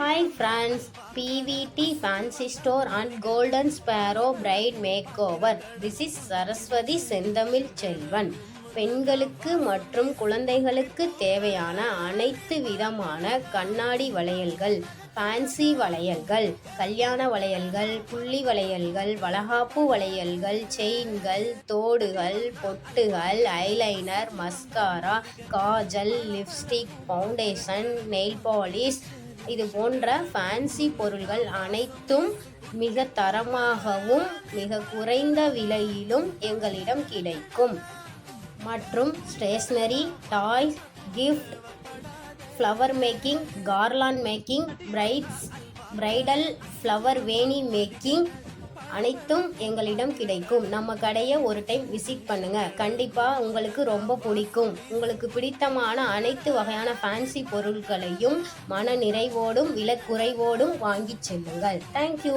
Hi friends PVD fancy store and golden sparrow bride makeover this is Saraswathi Senthamizh Selvan பெண்களுக்கு மற்றும் குழந்தைகளுக்கு தேவையான அனைத்து விதமான கண்ணாடி வளையல்கள் ஃபேன்சி வளையல்கள் கல்யாண வளையல்கள் புள்ளி வளையல்கள் வளகாப்பு வளையல்கள் செயின்கள் தோடுகள் பொட்டுகள் eyeliner mascara kajal lipstick foundation nail polish இது போன்ற ஃபேன்சி பொருள்கள் அனைத்தும் மிக தரமாகவும் மிக குறைந்த விலையிலும் எங்களிடம் கிடைக்கும். மற்றும் stationery toys gift flower making garland making braids bridal flower வேணி மேக்கிங் அனைத்தும் எங்களிடம் கிடைக்கும். நம்ம கடையை ஒரு டைம் விசிட் பண்ணுங்க. கண்டிப்பா உங்களுக்கு ரொம்ப பிடிக்கும். உங்களுக்கு பிடித்தமான அனைத்து வகையான ஃபேன்சி பொருட்களையும் மன நிறைவோடும் விலை குறைவோடும் வாங்கிச் செல்லுங்கள். தேங்க்யூ